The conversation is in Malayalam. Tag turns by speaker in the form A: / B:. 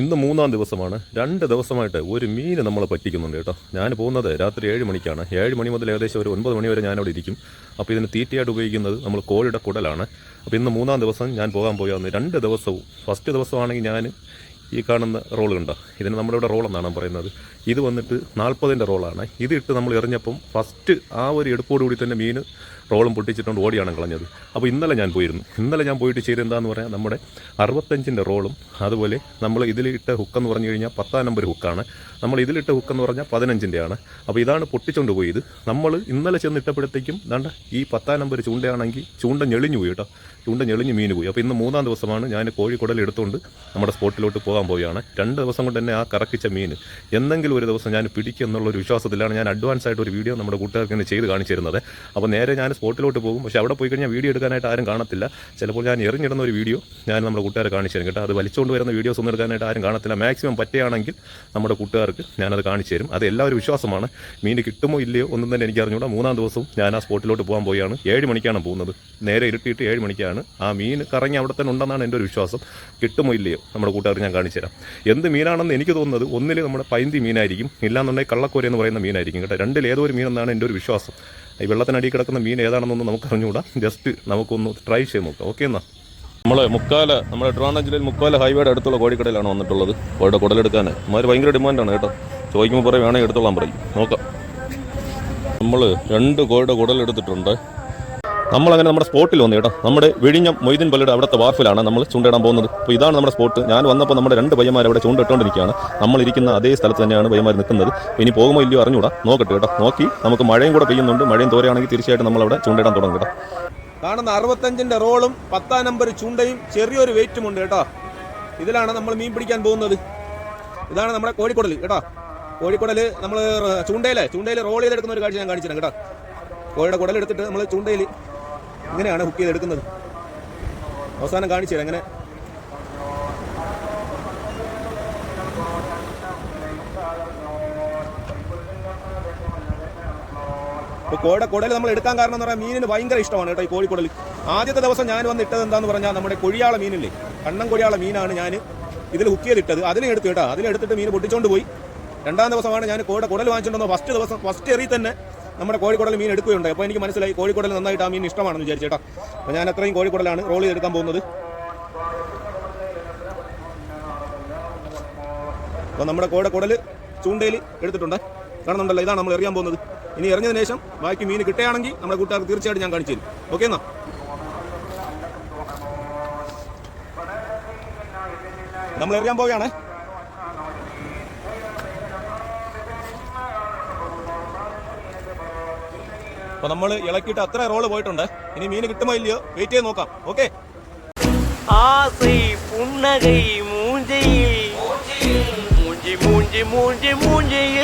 A: ഇന്ന് മൂന്നാം ദിവസമാണ്. രണ്ട് ദിവസമായിട്ട് ഒരു മീൻ നമ്മൾ പറ്റിക്കുന്നുണ്ട് കേട്ടോ. ഞാൻ പോകുന്നത് രാത്രി ഏഴ് മണിക്കാണ്. ഏഴ് മണി മുതൽ ഏകദേശം ഒരു ഒൻപത് മണി വരെ ഞാൻ അവിടെ ഇരിക്കും. അപ്പോൾ ഇതിന് തീറ്റയായിട്ട് ഉപയോഗിക്കുന്നത് നമ്മൾ കോഴിയുടെ കുടലാണ്. അപ്പോൾ ഇന്ന് മൂന്നാം ദിവസം ഞാൻ പോകാൻ പോയാന്ന് രണ്ട് ദിവസവും. ഫസ്റ്റ് ദിവസമാണെങ്കിൽ ഞാൻ ഈ കാണുന്ന റോൾ കണ്ടോ? ഇതിന് നമ്മളിവിടെ റോൾ എന്നാണ് പറയുന്നത്. ഇത് വന്നിട്ട് നാൽപ്പതിന്റെ റോളാണ്. ഇത് ഇട്ട് നമ്മൾ എറിഞ്ഞപ്പം ഫസ്റ്റ് ആ ഒരു എടുപ്പോടുകൂടി തന്നെ മീൻ റോളും പൊട്ടിച്ചിട്ടുണ്ട് ഓടിയാണ് കളഞ്ഞത്. അപ്പോൾ ഇന്നലെ ഞാൻ പോയിരുന്നു. ഇന്നലെ ഞാൻ പോയിട്ട് ചെയ്ത് എന്താന്ന് പറയാം? നമ്മുടെ അറുപത്തഞ്ചിന്റെ റോളും അതുപോലെ നമ്മൾ ഇതിലിട്ട ഹുക്കെന്ന് പറഞ്ഞു കഴിഞ്ഞാൽ പത്താം നമ്പർ ഹുക്കാണ് നമ്മൾ ഇതിലിട്ട ഹുക്കെന്ന് പറഞ്ഞാൽ പതിനഞ്ചിന്റെയാണ് അപ്പോൾ ഇതാണ് പൊട്ടിച്ചുകൊണ്ട് പോയത്. നമ്മൾ ഇന്നലെ ചെന്ന് ഇട്ടപ്പോഴത്തേക്കും ദാണ്ട ഈ പത്താം നമ്പർ ചൂണ്ടയാണെങ്കിൽ ചൂണ്ട ഞെളിഞ്ഞു പോയി കേട്ടോ. ചൂണ്ട ഞെളിഞ്ഞ് മീൻ പോയി. അപ്പോൾ ഇന്ന് മൂന്നാം ദിവസമാണ് ഞാൻ കോഴിക്കുടൽ എടുത്തുകൊണ്ട് നമ്മുടെ സ്പോട്ടിലോട്ട് പോകാൻ പോവുകയാണ്. രണ്ട് ദിവസം കൊണ്ട് തന്നെ ആ കറക്കിച്ച മീൻ. എന്തെങ്കിലും ഒരു ദിവസം ഞാൻ പിടിക്കും എന്നുള്ളൊരു വിശ്വാസത്തിലാണ് ഞാൻ അഡ്വാൻസ് ആയിട്ട് ഒരു വീഡിയോ നമ്മുടെ കൂട്ടുകാർക്ക് തന്നെ ചെയ്ത് കാണിച്ചു തരുന്നത്. അപ്പോൾ നേരെ ഞാൻ സ്പോട്ടിലോട്ട് പോകും. പക്ഷേ അവിടെ പോയി കഴിഞ്ഞാൽ വീഡിയോ എടുക്കാനായിട്ട് ആരും കാണത്തില്ല. ചിലപ്പോൾ ഞാൻ എറിഞ്ഞിടുന്ന ഒരു വീഡിയോ ഞാൻ നമ്മുടെ കൂട്ടുകാരെ കാണിച്ചു തരും കേട്ടോ. അത് വലിച്ചുകൊണ്ട് വരുന്ന വീഡിയോസ് ഒന്നും എടുക്കാനായിട്ട് ആരും കാണത്തില്ല. മാക്സിമം പറ്റുകയാണെങ്കിൽ നമ്മുടെ കൂട്ടുകാർക്ക് ഞാനത് കാണിച്ചു തരും. അത് എല്ലാവരും വിശ്വാസമാണ്. മീൻ കിട്ടുമോ ഇല്ലയോ ഒന്നും തന്നെ എനിക്ക് അറിഞ്ഞൂടാ. മൂന്നാം ദിവസം ഞാൻ ആ സ്പോട്ടിലോട്ട് പോകാൻ പോയാണ് ഏഴ് മണിക്കാണ് പോകുന്നത്. നേരെ ഇരുട്ടിയിട്ട് ഏഴ് മണിക്കാണ്. ആ മീൻ കറങ്ങി അവിടെ തന്നെ ഉണ്ടെന്നാണ് എന്റെ ഒരു വിശ്വാസം. കിട്ടുമോ ഇല്ലയോ? നമ്മുടെ കൂട്ടുകാർക്ക് ഞാൻ കാണിച്ചു തരാം. എന്ത് മീനാണെന്ന് എനിക്ക് തോന്നുന്നത് ഒന്നിൽ നമ്മുടെ പൈന്തി മീനായിരിക്കും. ഇല്ലാന്നുണ്ടെങ്കിൽ കള്ളക്കോരി എന്ന് പറയുന്ന മീനായിരിക്കും കേട്ടോ. രണ്ടിൽ ഏതോ ഒരു മീനെന്നാണ് എന്റെ ഒരു വിശ്വാസം. ഈ വെള്ളത്തിനടിയിൽ കിടക്കുന്ന മീൻ ഏതാണെന്നൊന്നും നമുക്ക് അറിഞ്ഞുകൂടാ ജസ്റ്റ് നമുക്കൊന്ന് ട്രൈ ചെയ്ത് നോക്കാം. ഓക്കെ എന്നാൽ നമ്മൾ മുക്കാല നമ്മുടെ ട്രിവാൻഡ്രം ജില്ലയിൽ മുക്കാല ഹൈവേയുടെ അടുത്തുള്ള കോഴിക്കടയിലാണ് വന്നിട്ടുള്ളത്. കോഴിയുടെ കുടലെടുക്കാൻ. അവർ ഭയങ്കര ഡിമാൻഡാണ് കേട്ടോ. ചോദിക്കുമ്പോൾ പറയും വേണമെങ്കിൽ എടുത്തോളാൻ പറയും. നോക്കാം. നമ്മൾ രണ്ട് കോഴിയുടെ കുടലെടുത്തിട്ടുണ്ട്. നമ്മളങ്ങനെ നമ്മുടെ സ്പോട്ടിൽ വന്നു കേട്ടോ. നമ്മുടെ വിഴിഞ്ഞം മൊയ്തീൻ പള്ളിയുടെ അവിടുത്തെ വാർഫിലാണ് നമ്മൾ ചൂണ്ടയിടാൻ പോകുന്നത്. അപ്പോൾ ഇതാണ് നമ്മുടെ സ്പോട്ട്. ഞാൻ വന്നപ്പോൾ നമ്മുടെ രണ്ട് പയ്യന്മാർ അവിടെ ചൂണ്ടിട്ടുകൊണ്ടിരിക്കുകയാണ് നമ്മളിരിക്കുന്ന അതേ സ്ഥലത്ത് തന്നെയാണ് പയ്യന്മാർ നിൽക്കുന്നത്. ഇനി പോകുമോ ഇല്ലയോ അറിഞ്ഞൂടാ. നോക്കട്ടെ കേട്ടോ. നോക്കി. നമുക്ക് മഴയും കൂടെ പെയ്യുന്നുണ്ട്. മഴയും തോരെയാണെങ്കിൽ തീർച്ചയായിട്ടും നമ്മൾ അവിടെ ചൂണ്ടയിടാൻ തുടങ്ങും കേട്ടോ.
B: കാണുന്ന അറുപത്തഞ്ചിന്റെ റോളും പത്താം നമ്പർ ചൂണ്ടയും ചെറിയൊരു വെയിറ്റും ഉണ്ട് കേട്ടോ. ഇതിലാണ് നമ്മൾ മീൻ പിടിക്കാൻ പോകുന്നത്. ഇതാണ് നമ്മുടെ കോഴിക്കോടൽ കേട്ടോ. കോഴിക്കോടൽ നമ്മൾ ചൂണ്ടയിലെ ചൂണ്ടയിൽ റോൾ ചെയ്തെടുക്കുന്ന ഒരു കാഴ്ച ഞാൻ കാണിച്ചു തരാം കേട്ടോ. കോഴിയുടെ കുടലെടുത്തിട്ട് നമ്മൾ ചൂണ്ടയിൽ ഇങ്ങനെയാണ് ഹുക്ക് ചെയ്തെടുക്കുന്നത്. അവസാനം കാണിച്ചു തരാം ഇപ്പോൾ കോഴിയുടെ കുടൽ നമ്മൾ എടുക്കാൻ കാരണം എന്ന് പറഞ്ഞാൽ മീനിന് ഭയങ്കര ഇഷ്ടമാണ് കേട്ടോ ഈ കോഴിക്കുടൽ ആദ്യത്തെ ദിവസം ഞാൻ വന്ന് ഇട്ടത് എന്താന്ന് പറഞ്ഞാൽ നമ്മുടെ കൊഴിയാള മീനില്ലേ? കണ്ണം കൊഴിയാള മീനാണ് ഞാൻ ഇതിൽ ഹുക്ക് ചെയ്തിട്ടത്. അതിനെ എടുത്തു കേട്ടോ. അതിലെടുത്തിട്ട് മീൻ പൊട്ടിച്ചോണ്ട് പോയി. രണ്ടാം ദിവസമാണ് ഞാൻ കോട കുടൽ വാങ്ങിച്ചിട്ടുണ്ടോ ഫസ്റ്റ് ദിവസം ഫസ്റ്റ് എറി തന്നെ നമ്മുടെ കോഴിക്കോടൽ മീൻ എടുക്കുകയുണ്ടായി. അപ്പോൾ എനിക്ക് മനസ്സിലായി കോഴിക്കോടൽ നന്നായിട്ട് ആ മീൻ ഇഷ്ടമാണെന്ന് വിചാരിച്ചു കേട്ടോ. അപ്പോൾ ഞാൻ അത്രയും കോഴിക്കോടലാണ് റോൾ ചെയ്തെടുക്കാൻ പോകുന്നത്. അപ്പോൾ നമ്മുടെ കോഴിയുടെ കുടൽ ചൂണ്ടയിൽ എടുത്തിട്ടുണ്ട്. കാണുന്നുണ്ടല്ലോ ഇതാണ് നമ്മൾ എറിയാൻ പോകുന്നത്. ഇനി എറിഞ്ഞതിന് ശേഷം ബാക്കി മീൻ കിട്ടുകയാണെങ്കിൽ നമ്മുടെ കൂട്ടുകാർക്ക് തീർച്ചയായിട്ടും ഞാൻ കാണിച്ചു തരും. ഓക്കെ എന്നാ? നമ്മൾ എറിയാൻ പോവുകയാണ്. അപ്പൊ നമ്മൾ ഇളക്കിയിട്ട് അത്ര റോള് പോയിട്ടുണ്ട് ഇനി മീൻ കിട്ടുമോ ഇല്ലയോ വെയിറ്റ് ചെയ്ത് നോക്കാം ഓക്കെ
C: ஆசை புன்னகை மூஞ்சையில் மூஞ்சி மூஞ்சி மூஞ்சி மூஞ்சியில்